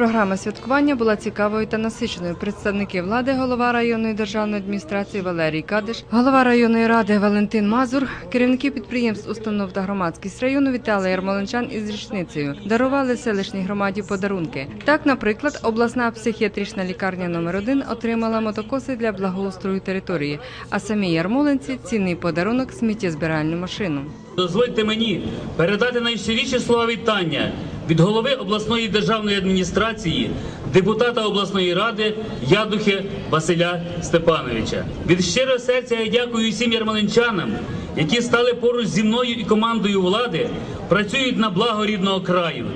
Програма святкування була цікавою та насиченою. Представники влади, голова районної державної адміністрації Валерій Кадиш, голова районної ради Валентин Мазур, керівники підприємств, установ та громадськість району вітали ярмолинчан із річницею, дарували селищній громаді подарунки. Так, наприклад, обласна психіатрична лікарня номер 1 отримала мотокоси для благоустрою території, а самі ярмолинці цінний подарунок сміттєзбиральну машину. Дозвольте мені передати найщиріші слова вітання від голови обласної державної адміністрації, депутата обласної ради Ядухи Василя Степановича. Від щирого серця я дякую всім ярмолинчанам, які стали поруч зі мною і командою влади, працюють на благо рідного краю.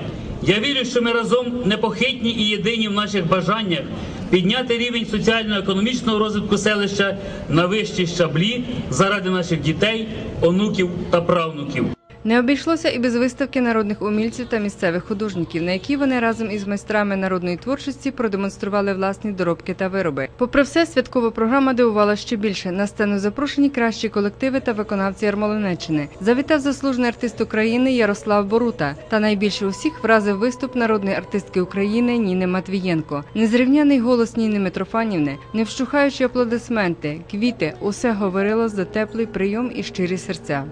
Я вірю, що ми разом непохитні і єдині в наших бажаннях підняти рівень соціально-економічного розвитку селища на вищі щаблі заради наших дітей, онуків та правнуків. Не обійшлося і без виставки народних умільців та місцевих художників, на якій вони разом із майстрами народної творчості продемонстрували власні доробки та вироби. Попри все, святкова програма дивувала ще більше. На сцену запрошені кращі колективи та виконавці Ярмолинеччини. Завітав заслужений артист України Ярослав Борута. Та найбільше усіх вразив виступ народної артистки України Ніни Матвієнко. Незрівняний голос Ніни Митрофанівни, не вщухаючи аплодисменти, квіти, усе говорило за теплий прийом і щирі серця.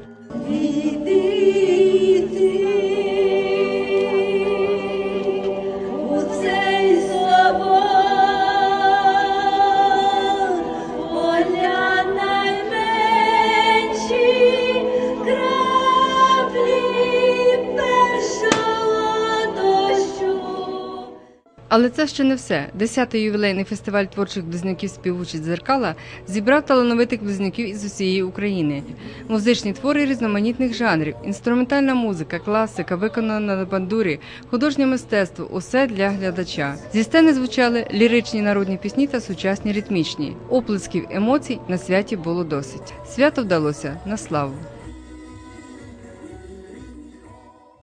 Але це ще не все. Десятий ювілейний фестиваль творчих близнюків співучі дзеркала зібрав талановитих близнюків із усієї України. Музичні твори різноманітних жанрів, інструментальна музика, класика, виконана на бандурі, художнє мистецтво усе для глядача. Зі сцени звучали ліричні народні пісні та сучасні ритмічні. Оплесків емоцій на святі було досить. Свято вдалося на славу.